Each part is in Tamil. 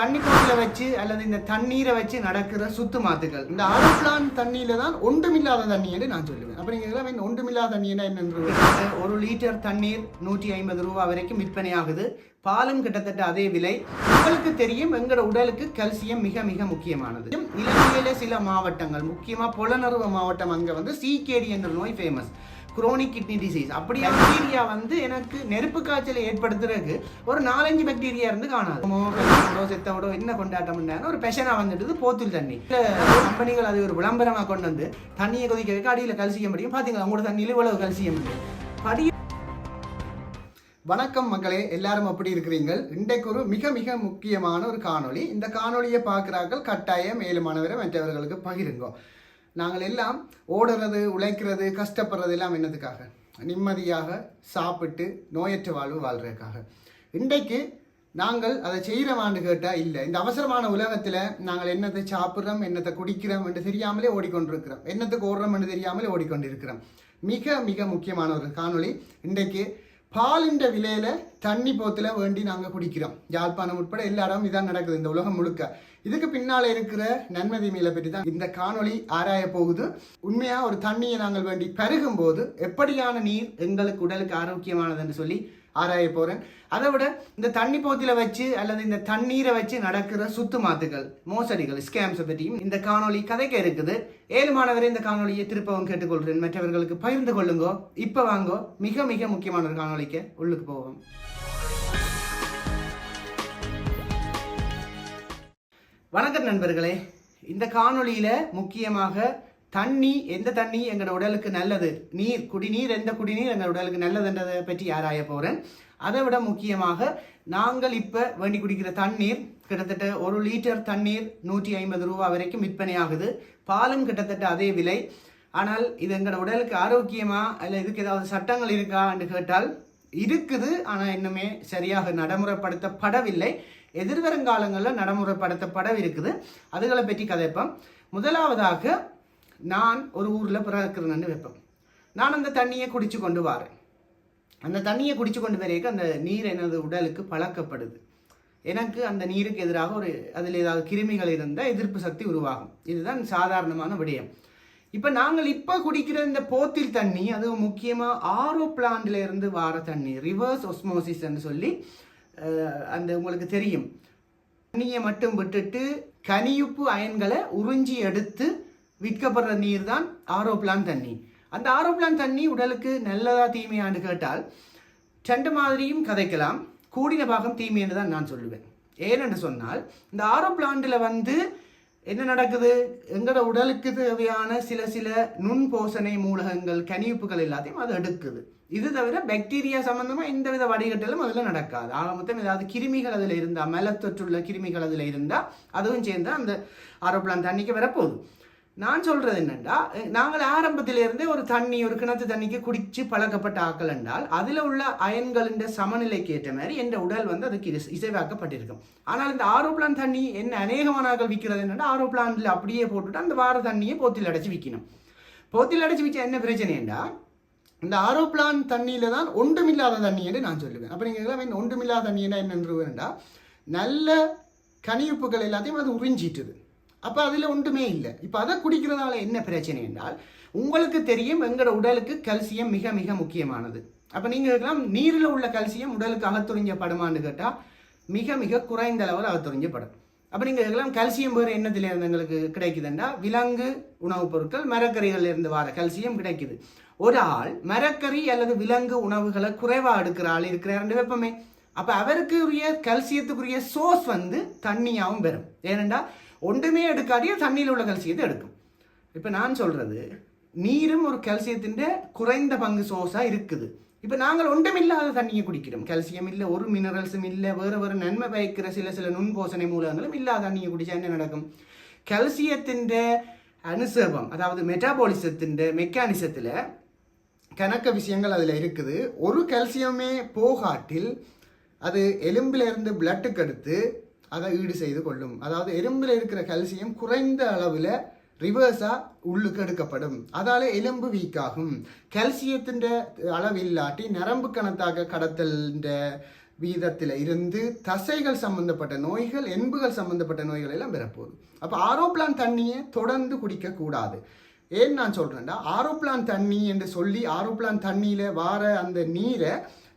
தண்ணி குடத்தில் வச்சு அல்லது இந்த தண்ணீரை வச்சு நடக்கிற சுத்து மாத்துக்கள். இந்த அரசான் தண்ணியில தான் ஒன்றுமில்லாத தண்ணி என்று நான் சொல்லுவேன். அப்படிங்கிறதுல இதெல்லாம் ஒன்றுமில்லாத தண்ணி என்னென்று ஒரு லிட்டர் தண்ணீர் நூற்றி ஐம்பது ரூபா வரைக்கும் விற்பனையாகுது பாலும் கிட்டத்தட்ட அதே விலை. உங்களுக்கு தெரியும் எங்களோட உடலுக்கு கல்சியம் மிக மிக முக்கியமானது. இலங்கையில சில மாவட்டங்கள் முக்கியமாக புலனறுவ மாவட்டம் அங்கே வந்து சீகேடி என்ற நோய் ஃபேமஸ் குரோனிக் கிட்னி டிசீஸ் அப்படி பாக்டீரியா வந்து எனக்கு நெருப்பு காய்ச்சலை ஏற்படுத்துறதுக்கு ஒரு நாலஞ்சு பாக்டீரியா இருந்து காணாது. கல்யாணமோ, செத்தோடோ என்ன கொண்டாட்டம் ஒரு பெஷனா வந்துட்டு போத்தூர் தண்ணி. கம்பெனிகள் அது ஒரு விளம்பரமா கொண்டு வந்து தண்ணியை கொதிக்க வைக்க அடியில் கல்சியம் முடியும் பாத்தீங்களா? உங்களோட தண்ணியில் இவ்வளவு கல்சியம் முடியும் வணக்கம் மக்களே எல்லாரும் அப்படி இருக்கிறீங்கள் இன்றைக்கு ஒரு மிக மிக முக்கியமான ஒரு காணொளி. இந்த காணொளியை பார்க்குறார்கள் கட்டாயம் மேலுமானவரை மற்றவர்களுக்கு பகிருங்கோ. நாங்கள் எல்லாம் ஓடுறது உழைக்கிறது கஷ்டப்படுறது எல்லாம் என்னதுக்காக? நிம்மதியாக சாப்பிட்டு நோயற்ற வாழ்வு வாழ்கிறதுக்காக இன்றைக்கு நாங்கள் அதை செய்கிறவான்னு கேட்டால் இல்லை. இந்த அவசரமான உலகத்தில் நாங்கள் என்னத்தை சாப்பிட்றோம் என்னத்தை குடிக்கிறோம் என்று தெரியாமலே ஓடிக்கொண்டிருக்கிறோம். என்னத்துக்கு ஓடுறோம் என்று தெரியாமலே ஓடிக்கொண்டிருக்கிறோம். மிக மிக முக்கியமான ஒரு காணொளி. இன்றைக்கு பாலின்ற விலையில தண்ணி போத்தில் வேண்டி நாங்கள் குடிக்கிறோம். யாழ்ப்பாணம் உட்பட எல்லா இடமும் இதான் நடக்குது இந்த உலகம் முழுக்க. இதுக்கு பின்னால் இருக்கிற நன்மை தீமைகளை பற்றி தான் இந்த காணொளி ஆராய போகுது. உண்மையாக ஒரு தண்ணியை நாங்கள் வேண்டி பருகும் போது எப்படியான நீர் எங்களுக்கு உடலுக்கு ஆரோக்கியமானதுன்னு சொல்லி ஆராய போகிறேன் அதை விட இந்த தண்ணி போத்தில வச்சு அல்லது இந்த தண்ணீரை வச்சு நடக்கிற சுத்து மாத்துகள் மோசடிகள் ஸ்கேம்ஸை பற்றியும் இந்த காணொளி கதைக்க இருக்குது. ஏழு மாணவரை இந்த காணொலியை திருப்பவும் கேட்டுக்கொள்கிறேன். மற்றவர்களுக்கு பகிர்ந்து கொள்ளுங்கோ. இப்போ வாங்கோ. மிக மிக முக்கியமான ஒரு காணொளிக்கு உள்ளுக்கு போவோம். வணக்கம் நண்பர்களே. இந்த காணொளியில் முக்கியமாக தண்ணி எந்த தண்ணி எங்களோட உடலுக்கு நல்லது? நீர் குடிநீர் எந்த குடிநீர் எங்கள் உடலுக்கு நல்லதுன்றதை பற்றி ஆராய போகிறேன் அதை விட முக்கியமாக நாங்கள் இப்போ வேண்டி குடிக்கிற தண்ணீர் கிட்டத்தட்ட ஒரு லிட்டர் தண்ணீர் நூற்றி ஐம்பது ரூபா வரைக்கும் விற்பனை ஆகுது. பாலும் கிட்டத்தட்ட அதே விலை. ஆனால் இது எங்களோட உடலுக்கு ஆரோக்கியமா இல்லை இதுக்கு ஏதாவது சட்டங்கள் இருக்கா என்று கேட்டால் இருக்குது ஆனால் இன்னுமே சரியாக நடைமுறைப்படுத்தப்படவில்லை. எதிர்வருங்காலங்களில் நடைமுறைப்படுத்தப்படவிருக்குது. அதுகளை பற்றி கதைப்போம். முதலாவதாக நான் ஒரு ஊரில் பிறக்கிறேன்னு வைப்பேன் நான் அந்த தண்ணியை குடிச்சு கொண்டு வரேன். அந்த தண்ணியை குடிச்சு கொண்டு வரைக்கும் அந்த நீர் எனது உடலுக்கு பழக்கப்படுது. எனக்கு அந்த நீருக்கு எதிராக ஒரு அதில் ஏதாவது கிருமிகள் இருந்தால் எதிர்ப்பு சக்தி உருவாகும். இதுதான் சாதாரணமான விடயம். இப்போ நாங்கள் இப்போ குடிக்கிற இந்த போத்தில் தண்ணி அது முக்கியமாக ஆரோ பிளான்ட்ல இருந்து வார தண்ணி ரிவர்ஸ் ஒஸ்மோசிஸ் சொல்லி அந்த உங்களுக்கு தெரியும். தண்ணியை மட்டும் விட்டுட்டு கனியுப்பு அயன்களை உறிஞ்சி எடுத்து விற்கப்படுற நீர் தான் ஆரோப்ளான் தண்ணி. அந்த ஆரோ பிளான் தண்ணி உடலுக்கு நல்லதா தீமையான்னு கேட்டால் ரெண்டு மாதிரியும் கதைக்கலாம். கூடின பாகம் தீமைன்னு தான் நான் சொல்லுவேன். ஏனென்று சொன்னால் இந்த ஆரோ பிளான்ட்ல வந்து என்ன நடக்குது? எங்களோட உடலுக்கு தேவையான சில சில நுண்போசனை மூலகங்கள் கனிப்புகள் எல்லாத்தையும் அது எடுக்குது. இது தவிர பாக்டீரியா சம்பந்தமா எந்த வித வடிகட்டலும் அதில் நடக்காது. ஆக மொத்தம் ஏதாவது கிருமிகள் அதில் இருந்தா மலத்தொற்றுள்ள கிருமிகள் அதில் இருந்தா அதுவும் சேர்ந்து அந்த ஆரோப்ளான் தண்ணிக்கு வரப்போகுது. நான் சொல்றது என்னென்னா நாங்கள் ஆரம்பத்திலிருந்தே ஒரு தண்ணி ஒரு கிணத்து தண்ணிக்கு குடிச்சு பழக்கப்பட்ட ஆக்கள் என்றால் அதில் உள்ள அயன்களின் சமநிலைக்கு ஏற்ற மாதிரி என்ற உடல் வந்து அதுக்கு இசை- இசைவாக்கப்பட்டிருக்கும். ஆனால் இந்த ஆரோப்ளான் தண்ணி என்ன அநேகமான ஆக்கள் விற்கிறது என்னென்னா ஆரோப்ளான்ல அப்படியே போட்டுட்டு அந்த வார தண்ணியை போத்தில் அடைச்சி விற்கணும். போத்தில் அடைச்சி விற்க என்ன பிரச்சனைண்டா இந்த ஆரோப்ளான் தண்ணியில தான் ஒன்றுமில்லாத தண்ணி என்று நான் சொல்லுவேன். அப்போ நீங்கள் ஒன்றுமில்லாத தண்ணி என்ன என்னன்றா நல்ல கனிவுப்புகள் எல்லாத்தையும் அது உறிஞ்சிட்டுது. அப்போ அதில் ஒன்றுமே இல்லை. இப்போ அதை குடிக்கிறதால என்ன பிரச்சனை என்றால் உங்களுக்கு தெரியும் எங்களோட உடலுக்கு கல்சியம் மிக மிக முக்கியமானது. அப்போ நீங்கள் இருக்கலாம் நீரில் உள்ள கல்சியம் உடலுக்கு அகத்துறிஞ்சப்படுமான்னு கேட்டால் மிக மிக குறைந்த அளவில் அகத்துறிஞ்சப்படும் அப்போ நீங்கள் இருக்கலாம் கல்சியம் வேறு என்னத்துல இருந்து எங்களுக்கு கிடைக்குதுன்னா விலங்கு உணவுப் பொருட்கள் மரக்கறிகள்ல இருந்து வர கல்சியம் கிடைக்குது. ஒரு ஆள் மரக்கறி அல்லது விலங்கு உணவுகளை குறைவாக எடுக்கிற ஆள் இருக்கிறாருன்னு வெப்பமே. அப்போ அவருக்குரிய கல்சியத்துக்குரிய சோர்ஸ் வந்து தண்ணியாகவும் பெறும். ஏனென்றால் ஒன்றுமே எடுக்காட்டியே தண்ணியில் உள்ள கல்சியத்தை எடுக்கும். இப்போ நான் சொல்கிறது நீரும் ஒரு கல்சியத்தின் குறைந்த பங்கு சோர்ஸாக இருக்குது. இப்போ நாங்கள் ஒன்றுமில்லாத தண்ணியை குடிக்கிறோம். கால்சியம் இல்லை ஒரு மினரல்ஸும் இல்லை வேறு வேறு நன்மை பயக்கிற சில சில நுண்போசனை மூலங்களும் இல்லாத தண்ணியை குடித்தா என்ன நடக்கும்? கல்சியத்தின் அனுசேபம் அதாவது மெட்டாபாலிசத்தின் மெக்கானிசத்தில் கணக்க விஷயங்கள் அதில் இருக்குது. ஒரு கால்சியமே போகாட்டில் அது எலும்பிலிருந்து பிளட்டுக்கு எடுத்து அதை ஈடு செய்து கொள்ளும். அதாவது எலும்பில் இருக்கிற கல்சியம் குறைந்த அளவில் ரிவர்ஸாக உள்ளுக்கு எடுக்கப்படும். அதால் எலும்பு வீக்காகும் கல்சியத்தின் அளவு இல்லாட்டி நரம்பு கணத்தாக கடத்தல்ன்ற வீதத்தில் இருந்து தசைகள் சம்பந்தப்பட்ட நோய்கள் எண்புகள் சம்பந்தப்பட்ட நோய்கள் எல்லாம் பெறப்போகுது அப்போ ஆரோ பிளான் தண்ணியை தொடர்ந்து குடிக்கக்கூடாது ஏன் நான் சொல்கிறேன்டா ஆரோ பிளான் தண்ணி என்று சொல்லி ஆரோப்ளான் தண்ணியில் வார அந்த நீரை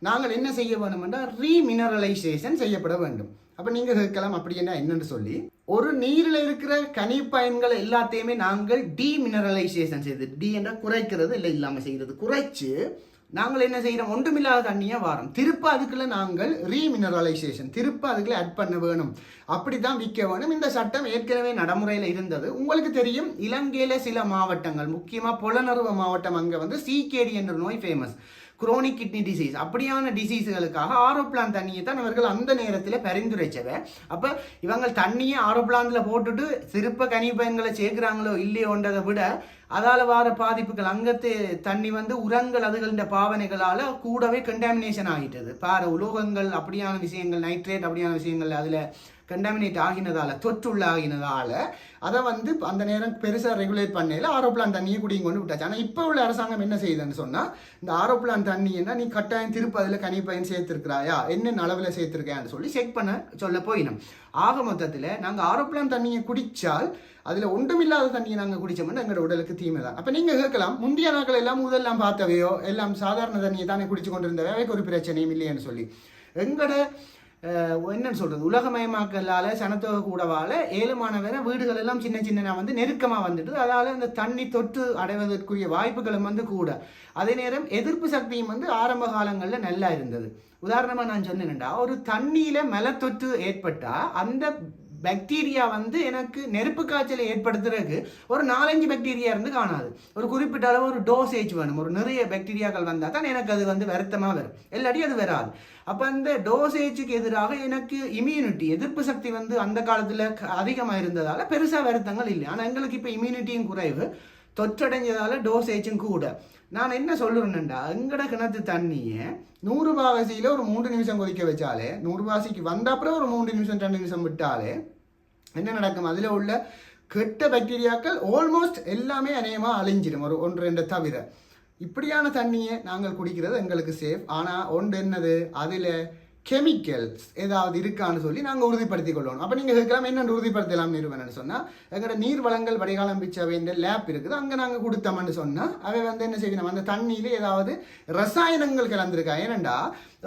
நாங்கள் என்ன செய்ய வேணும்னா ரீமினரலைசேஷன் செய்யப்பட வேண்டும். அப்போ நீங்கள் கேட்கலாம் அப்படி என்ன என்னன்னு சொல்லி. ஒரு நீரில் இருக்கிற கனிப்பயன்கள் எல்லாத்தையுமே நாங்கள் டீமினரலைசேஷன் செய்து டி என்ற குறைக்கிறது இல்லை இல்லாமல் செய்கிறது. குறைச்சு நாங்கள் என்ன செய்கிறோம் ஒன்றுமில்லாத தண்ணியாக வாரம். திருப்ப அதுக்குள்ள நாங்கள் ரீமினரலைசேஷன் திருப்ப அதுக்குள்ள ஆட் பண்ண வேணும். அப்படி தான் விற்க வேணும். இந்த சட்டம் ஏற்கனவே நடைமுறையில் இருந்தது. உங்களுக்கு தெரியும் இலங்கையில் சில மாவட்டங்கள் முக்கியமாக புலனறுவ மாவட்டம் அங்கே வந்து சிகேடி என்ற நோய் ஃபேமஸ் குரோனிக் கிட்னி டிசீஸ் அப்படியான டிசீஸுகளுக்காக ஆரோப்ளான் தண்ணியை தான் இவர்கள் அந்த நேரத்தில் பரிந்துரைச்சவ. அப்போ இவங்க தண்ணியை ஆரோ போட்டுட்டு சிறப்ப கனிப்பயன்களை சேர்க்குறாங்களோ இல்லையோன்றதை விட அதால் வார பாதிப்புகள் அங்கத்து தண்ணி வந்து உரங்கள் அதுகளின் பாவனைகளால் கூடவே கண்டாமினேஷன் ஆகிட்டது. பாரு உலோகங்கள் அப்படியான விஷயங்கள் நைட்ரேட் அப்படியான விஷயங்கள் அதில் கண்டாமினேட் ஆகினதால தொற்றுள்ளாகினதால் அதை வந்து அந்த நேரம் பெருசாக ரெகுலேட் பண்ணையில் ஆரோப்ளான் தண்ணியை குடிங்க கொண்டு விட்டாச்சு. ஆனால் இப்போ உள்ள அரசாங்கம் என்ன செய்யுதுன்னு சொன்னால் இந்த ஆரோப்ளான் தண்ணின்னா நீ கட்டாயம் திருப்ப அதில் கனிப்பயன் சேர்த்துருக்கிறாயா? என்ன அளவில் சேர்த்துருக்கேன்னு சொல்லி செக் பண்ண சொல்ல போயினோம். ஆக மொத்தத்தில் நாங்கள் ஆரோப்ளான் தண்ணியை குடித்தால் அதில் ஒன்றுமில்லாத தண்ணியை நாங்கள் குடித்தோம்னா எங்களோட உடலுக்கு தீமை தான். அப்போ நீங்கள் கேட்கலாம் முந்தைய நாட்கள் எல்லாம் முதல்லாம் பார்த்தவையோ எல்லாம் சாதாரண தண்ணியை தானே குடிச்சு கொண்டு இருந்தவை ஒரு பிரச்சனையும் இல்லையேன்னு சொல்லி. எங்களோட என்னன்னு சொல்றது? உலகமயமாக்கலால சனத்தொகை கூடவால ஏழுமானவரை வீடுகள் எல்லாம் சின்ன சின்னதாக வந்து நெருக்கமாக வந்துட்டு அதால அந்த தண்ணி தொற்று அடைவதற்குரிய வாய்ப்புகளும் வந்து கூட. அதே நேரம் எதிர்ப்பு சக்தியும் வந்து ஆரம்ப காலங்களில் நல்லா இருந்தது. உதாரணமாக நான் சொன்னேன்டா ஒரு தண்ணியில் மலத்தொற்று ஏற்பட்டால் அந்த பாக்டீரியா வந்து எனக்கு நெருப்பு காய்ச்சலை ஏற்படுத்துறதுக்கு ஒரு நாலஞ்சு பாக்டீரியா இருந்து காணாது. ஒரு குறிப்பிட்ட அளவு ஒரு டோசேஜ் வேணும். ஒரு நிறைய பாக்டீரியாக்கள் வந்தால் தான் எனக்கு அது வந்து வருத்தமாக வரும். இல்லாட்டி அது வராது. அப்போ அந்த டோசேஜுக்கு எதிராக எனக்கு இம்யூனிட்டி எதிர்ப்பு சக்தி வந்து அந்த காலத்தில் அதிகமாக இருந்ததால் பெருசாக வருத்தங்கள் இல்லை. ஆனால் எங்களுக்கு இப்போ இம்யூனிட்டியும் குறைவு. தொற்றடைஞ்சதால டோசேஜும் கூட. நான் என்ன சொல்லுறேன்டா எங்கட கிணத்து தண்ணியை நூறு பாவசியில் ஒரு மூன்று நிமிஷம் கொதிக்க வச்சாலே நூறு பாசிக்கு வந்த அப்புறம் ஒரு மூன்று நிமிஷம் ரெண்டு நிமிஷம் விட்டாலே என்ன நடக்கும்? அதில் உள்ள கெட்ட பாக்டீரியாக்கள் ஆல்மோஸ்ட் எல்லாமே அநேகமாக அழிஞ்சிடும். ஒரு ஒன்று ரெண்டு தவிர. இப்படியான தண்ணியை நாங்கள் குடிக்கிறது எங்களுக்கு சேஃப் ஆனால் ஒன்று என்னது? அதில் கெமிக்கல்ஸ் ஏதாவது இருக்கான்னு சொல்லி நாங்கள் உறுதிப்படுத்தி கொள்ளணும் அப்போ நீங்கள் கேட்கலாம் என்ன உறுதிப்படுத்தலாம் நிறுவனம்னு சொன்னால் எங்களோட நீர் வளங்கள் வடிகாலம் பிச்சவைன்ற லேப் இருக்குது. அங்கே நாங்கள் கொடுத்தோம்னு சொன்னால் அவை வந்து என்ன செய்யணும்? அந்த தண்ணியில் ஏதாவது ரசாயனங்கள் கலந்துருக்கா? ஏனண்டா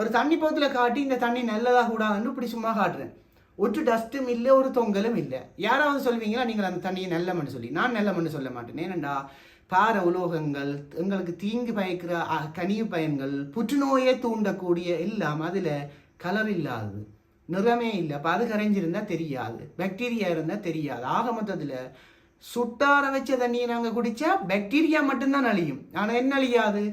ஒரு தண்ணி போத்தில் காட்டி இந்த தண்ணி நல்லதாக கூடாதுன்னு இப்படி சும்மா காட்டுறேன். ஒரு டஸ்ட்டும் இல்லை ஒரு தொங்கலும் இல்லை. யாராவது சொல்வீங்களா நீங்கள் அந்த தண்ணியை நல்லமன்னு சொல்லி. நான் நல்லமன்னு சொல்ல மாட்டேன். ஏனண்டா பார உலோகங்கள் எங்களுக்கு தீங்கு பயக்கிற அஹ், கனிவு பயன்கள் புற்றுநோயை தூண்டக்கூடிய எல்லாம் அதில் கலர் இல்லாதது நிறமே இல்லை. அப்போ அது கரைஞ்சிருந்தால் தெரியாது. பாக்டீரியா இருந்தால் தெரியாது. ஆக மொத்தத்தில் சுட்டார வச்ச தண்ணியை நாங்கள் குடித்தா பாக்டீரியா மட்டும்தான் அழியும் ஆனால் என்ன அழியாது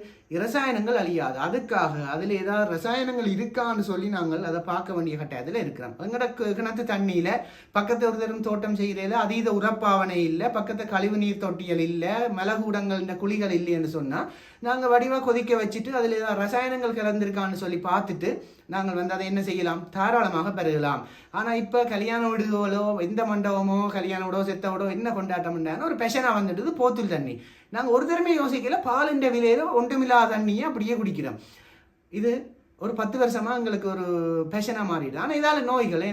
ரசாயனங்கள் அழியாது. அதுக்காக அதில் ஏதாவது ரசாயனங்கள் இருக்கான்னு சொல்லி நாங்கள் அதை பார்க்க வேண்டிய கட்டாயத்தில் இருக்கிறோம். எங்களோட கிணத்து தண்ணியில் பக்கத்து ஒருத்தரும் தோட்டம் செய்கிறதுல அதீத உரப்பாவனை இல்லை பக்கத்து கழிவு நீர் தொட்டியல் இல்லை மிளகூடங்கள் இந்த குழிகள் இல்லைன்னு சொன்னால் நாங்கள் வடிவாக கொதிக்க வச்சுட்டு அதில் ஏதாவது ரசாயனங்கள் கலந்துருக்கான்னு சொல்லி பார்த்துட்டு நாங்கள் வந்து அதை என்ன செய்யலாம்? தாராளமாக பெருகலாம். ஆனால் இப்போ கல்யாண வீடுகளோ எந்த மண்டபமோ கல்யாண வீடோ செத்த வீடோ என்ன கொண்டாட்டம் ஒரு பெஷனாக வந்துட்டு போத்தூர் தண்ணி. நாங்கள் ஒரு தடவை யோசிக்கல பாலின்ற விலையில ஒன்றுமில்லாத தண்ணியை அப்படியே குடிக்கிறோம். இது ஒரு பத்து வருஷமாக எங்களுக்கு ஒரு பேஷனாக மாறிடுது. ஆனால் இதால் நோய்கள்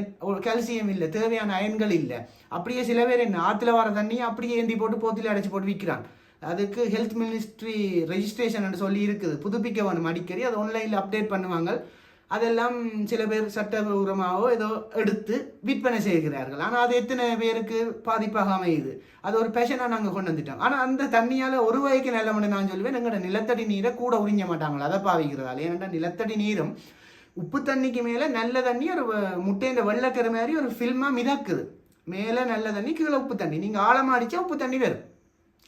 கால்சியம் இல்லை தேவையான அயன்கள் இல்லை. அப்படியே சில பேர் என்ன ஆற்றுல வர தண்ணியை அப்படியே ஏந்தி போட்டு போத்தில் அடைச்சி போட்டு விற்கிறான் அதுக்கு ஹெல்த் மினிஸ்ட்ரி ரெஜிஸ்ட்ரேஷன் சொல்லி இருக்குது. புதுப்பிக்க வேணும் அடிக்கடி. அது ஆன்லைனில் அப்டேட் பண்ணுவாங்க. அதெல்லாம் சில பேர் சட்டபூர்வமாகவோ ஏதோ எடுத்து விற்பனை செய்கிறார்கள். ஆனால் அது எத்தனை பேருக்கு பாதிப்பாக அமையுது? அது ஒரு பேஷனாக நாங்கள் கொண்டு வந்துட்டோம். ஆனால் அந்த தண்ணியால் ஒரு வகைக்கு நல்ல நான் சொல்லுவேன் எங்களோட நிலத்தடி நீரை கூட உறிஞ்ச மாட்டாங்களா? அதை பாவிக்கிறதால. ஏன்னா நிலத்தடி நீரும் உப்பு தண்ணிக்கு மேலே நல்ல தண்ணி ஒரு வ- முட்டையின் மாதிரி ஒரு ஃபில்மாக மிதக்குது. மேலே நல்ல தண்ணி கீழே உப்பு தண்ணி. நீங்கள் ஆழமாக அடித்தா உப்பு தண்ணி வரும்.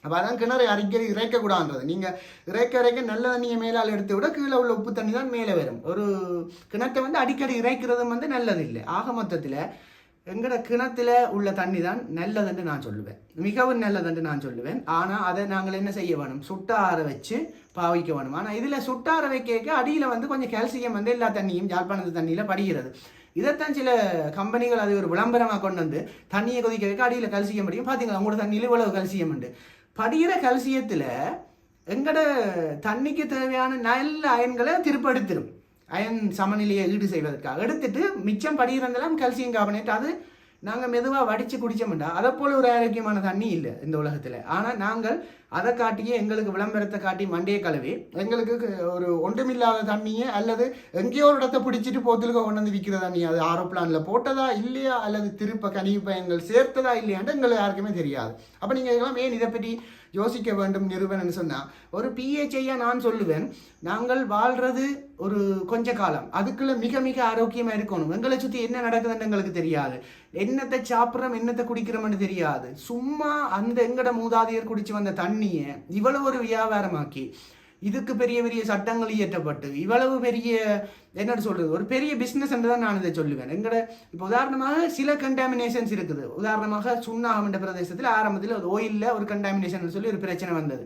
அப்போ அதான் கிணறு அடிக்கடி இறைக்கக்கூடாதுன்றது நீங்கள் இறைக்க இறைக்க நல்ல தண்ணியை மேலால் எடுத்து விட கீழே உள்ள உப்பு தண்ணி தான் மேலே வரும். ஒரு கிணத்தை வந்து அடிக்கடி இறைக்கிறதும் வந்து நல்லதில்லை. ஆக மொத்தத்தில் எங்கட கிணத்துல உள்ள தண்ணி தான் நல்லதுன்னு நான் சொல்லுவேன். மிகவும் நல்லதுன்னு நான் சொல்லுவேன். ஆனால் அதை நாங்கள் என்ன செய்ய வேணும்? சுட்டார வச்சு பாவிக்க வேணும். ஆனால் இதில் சுட்டார வைக்க அடியில் வந்து கொஞ்சம் கால்சியம் வந்து எல்லா தண்ணியும் யாழ்ப்பாணத்து தண்ணியில் படுகிறது. இதைத்தான் சில கம்பெனிகள் அது ஒரு விளம்பரமாக கொண்டு வந்து தண்ணியை கொதிக்க வைக்க அடியில் கல்சியம் படிக்கும். பார்த்தீங்களா உங்களோட தண்ணியில் இவ்வளவு கல்சியம் உண்டு. படிகிற கல்சியத்தில் எங்கட தண்ணிக்கு தேவையான நல்ல அயன்களை திருப்படுத்திடும் அயன் சமநிலையை ஈடு செய்வதற்காக. எடுத்துட்டு மிச்சம் படிகிறதெல்லாம் கல்சியம் கார்பனேட் அது நாங்கள் மெதுவாக வடித்து குடித்தோம்டா அதை போல ஒரு ஆரோக்கியமான தண்ணி இல்லை இந்த உலகத்தில். ஆனால் நாங்கள் அதை காட்டியே எங்களுக்கு விளம்பரத்தை காட்டி மண்டையை கழுவி எங்களுக்கு ஒரு ஒன்றுமில்லாத தண்ணியை அல்லது எங்கேயோ ஒரு இடத்த பிடிச்சிட்டு போத்திலுக்கு கொண்டு வந்து விற்கிற தண்ணி அது ஆரோப்ளானில் போட்டதா இல்லையா? அல்லது திருப்ப கனிவு பயன்கள் சேர்த்ததா இல்லையான்ட்டு எங்களுக்கு யாருக்குமே தெரியாது. அப்போ நீங்கள் இதெல்லாம் ஏன் இதை பற்றி யோசிக்க வேண்டும் நிறுவனம்னு சொன்னால் ஒரு பிஹெச்ஐயாக நான் சொல்லுவேன் நாங்கள் வாழ்றது ஒரு கொஞ்ச காலம். அதுக்குள்ளே மிக மிக ஆரோக்கியமாக இருக்கணும். எங்களை சுற்றி என்ன நடக்குதுன்னு எங்களுக்கு தெரியாது. என்னத்தை சாப்பிட்றோம் என்னத்தை குடிக்கிறோம்னு தெரியாது. சும்மா அந்த எங்கட மூதாதையர் குடிச்சு வந்த தண்ணி தண்ணியை இவ்வளவு ஒரு வியாபாரமாக்கி இதுக்கு பெரிய பெரிய சட்டங்கள் இயற்றப்பட்டு இவ்வளவு பெரிய என்ன சொல்றது ஒரு பெரிய பிஸ்னஸ் என்று தான் நான் இதை சொல்லுவேன். எங்கட இப்போ உதாரணமாக சில கண்டாமினேஷன்ஸ் இருக்குது. உதாரணமாக சுண்ணாகம் என்ற பிரதேசத்தில் ஆரம்பத்தில் ஒரு ஓயில்ல ஒரு கண்டாமினேஷன் சொல்லி ஒரு பிரச்சனை வந்தது.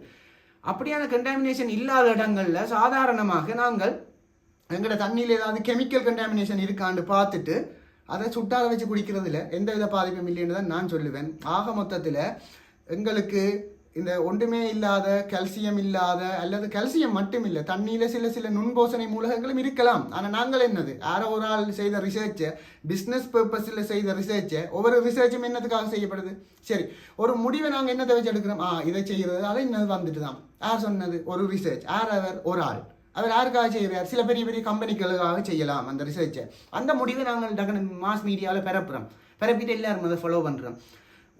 அப்படியான கண்டாமினேஷன் இல்லாத இடங்களில் சாதாரணமாக நாங்கள் எங்களோட தண்ணியில் ஏதாவது கெமிக்கல் கண்டாமினேஷன் இருக்கான்னு பார்த்துட்டு அதை சுட்டார வச்சு குடிக்கிறதுல எந்த வித பாதிப்பும் இல்லைன்னு தான் நான் சொல்லுவேன். ஆக மொத்தத்தில் எங்களுக்கு இந்த ஒன்றுமே இல்லாத கல்சியம் இல்லாத அல்லது கல்சியம் மட்டும் இல்லை தண்ணியில் சில சில நுண்போசனை மூலகங்களும் இருக்கலாம். ஆனால் நாங்கள் என்னது? யாரோ ஒரு ஆள் செய்த ரிசர்ச்சை பிஸ்னஸ் பர்பஸில் செய்த ரிசர்ச்சை ஒவ்வொரு ரிசர்ச்சும் என்னத்துக்காக செய்யப்படுது? சரி ஒரு முடிவை நாங்கள் என்னத்தை வச்சு எடுக்கிறோம்? ஆ இதை செய்கிறதால இன்னது வந்துட்டு தான். யார் சொன்னது? ஒரு ரிசர்ச் யார் அவர்? ஒரு ஆள். அவர் யாருக்காக செய்வார் சில பெரிய பெரிய கம்பெனிகளுக்காக செய்யலாம் அந்த ரிசர்ச்சை அந்த முடிவை நாங்கள் டக்குனு மாஸ் மீடியாவில் பரப்புகிறோம் பரப்பிட்டு எல்லாரும் அதை ஃபாலோ பண்ணுறோம்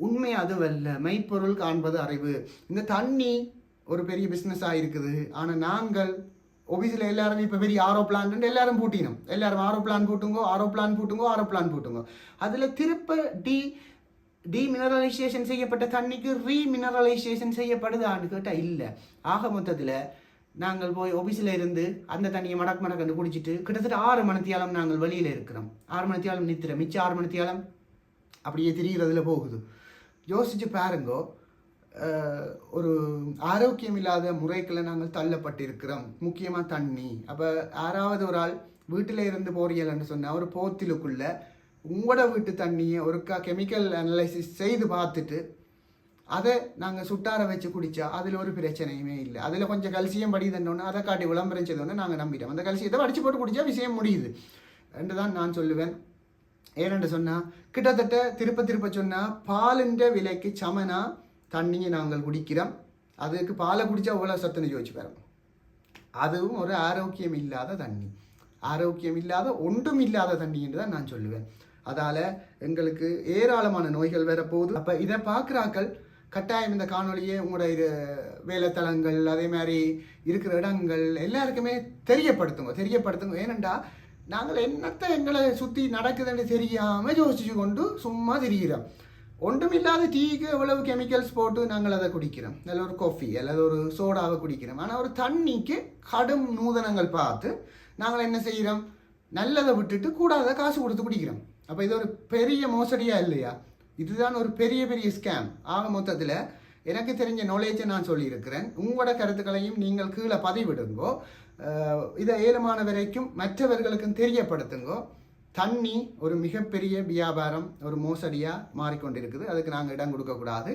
உண்மை அதுவல்ல. மெய்ப்பொருள் காண்பது அறிவு. இந்த தண்ணி ஒரு பெரிய பிஸ்னஸாக இருக்குது ஆனால் நாங்கள் ஒபிசில் எல்லாருமே இப்போ பெரிய ஆரோ பிளான் எல்லாரும் பூட்டினோம். எல்லாரும் ஆரோ பிளான் பூட்டுங்கோ ஆரோ பிளான் பூட்டுங்கோ ஆரோ பிளான் பூட்டுங்கோ. அதில் திருப்ப டி டீமினரலைசேஷன் செய்யப்பட்ட தண்ணிக்கு ரீமினரலைசேஷன் செய்யப்படுதான்னு கேட்டால் இல்லை. ஆக மொத்தத்தில் நாங்கள் போய் ஆஃபீஸில் இருந்து அந்த தண்ணியை மடக்கு மடக்கண்டு குடிச்சிட்டு கிட்டத்தட்ட ஆறு மணித்தியாலம் நாங்கள் வெளியில் இருக்கிறோம். ஆறு மணித்தியாலம் நித்திர மிச்சம் ஆறு மணித்தியாலம் அப்படியே திரிகிறதுல போகுது. யோசிச்சு பாருங்கோ. ஒரு ஆரோக்கியம் இல்லாத முறைகளை நாங்கள் தள்ளப்பட்டிருக்கிறோம். முக்கியமாக தண்ணி. அப்போ யாராவது ஒரு ஆள் வீட்டில் இருந்து போறீங்கன்னு சொன்னால் ஒரு போத்திலுக்குள்ள உங்களோட வீட்டு தண்ணியை ஒருக்கா கெமிக்கல் அனலைசிஸ் செய்து பார்த்துட்டு அதை நாங்கள் சுட்டார வச்சு குடித்தா அதில் ஒரு பிரச்சனையுமே இல்லை. அதில் கொஞ்சம் கல்சியம் படிதுன்னொன்று அதை காட்டி விளம்பரம் செய்தோன்னு நாங்கள் நம்பிட்டோம். அந்த கல்சியத்தை வடிச்சு போட்டு குடித்தா விஷயம் முடியுது. என்று தான் நான் சொல்லுவேன். ஏனென்று சொன்னால் கிட்டத்தட்ட திருப்ப திருப்ப சொன்னால் பாலின்ற விலைக்கு சமனா தண்ணியை நாங்கள் குடிக்கிறோம். அதுக்கு பாலை குடித்தா அவ்வளோ சத்துன்னு யோசிச்சு பாருங்க அதுவும் ஒரு ஆரோக்கியம் இல்லாத தண்ணி. ஆரோக்கியம் இல்லாத ஒன்றும் இல்லாத தண்ணி என்று தான் நான் சொல்லுவேன். அதால் எங்களுக்கு ஏராளமான நோய்கள் வரப்போகுது. அப்போ இதை பார்க்குறாக்கள் கட்டாயம் இந்த காணொலியே உங்களோட இது வேலைத்தலங்கள் அதே மாதிரி இருக்கிற இடங்கள் எல்லாருக்குமே தெரியப்படுத்துங்க தெரியப்படுத்துங்க. ஏனெண்டா நாங்கள் என்னத்தை எங்களை சுற்றி நடக்குதுன்னு தெரியாமல் யோசிச்சு கொண்டு சும்மா திரிகிறோம். ஒன்றுமில்லாத டீக்கு எவ்வளவு கெமிக்கல்ஸ் போட்டு நாங்கள் அதை குடிக்கிறோம். நல்ல ஒரு காஃபி அல்லது ஒரு சோடாவை குடிக்கிறோம். ஆனால் ஒரு தண்ணிக்கு கடும் நூதனங்கள் பார்த்து நாங்கள் என்ன செய்கிறோம்? நல்லதை விட்டுட்டு கூடாத காசு கொடுத்து குடிக்கிறோம். அப்போ இது ஒரு பெரிய மோசடியாக இல்லையா? இதுதான் ஒரு பெரிய பெரிய ஸ்கேம் ஆக மொத்தத்தில் எனக்கு தெரிஞ்ச நாலேஜை நான் சொல்லியிருக்கிறேன். உங்களோட கருத்துக்களையும் நீங்கள் கீழே பதிவிடுங்கோ. இதை ஏலமான வரைக்கும் மற்றவர்களுக்கும் தெரியப்படுத்துங்கோ. தண்ணி ஒரு மிகப்பெரிய வியாபாரம் ஒரு மோசடியாக மாறிக்கொண்டிருக்குது. அதுக்கு நாங்கள் இடம் கொடுக்கக்கூடாது.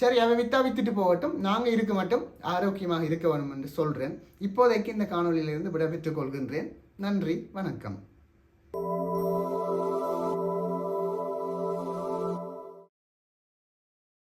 சரி அவன் வித்தா வித்துட்டு போகட்டும். நாங்கள் இருக்க மட்டும் ஆரோக்கியமாக இருக்க வேணும் என்று சொல்கிறேன் இப்போதைக்கு இந்த காணொளியிலிருந்து விடைபெற்றுக் கொள்கின்றேன். நன்றி வணக்கம்.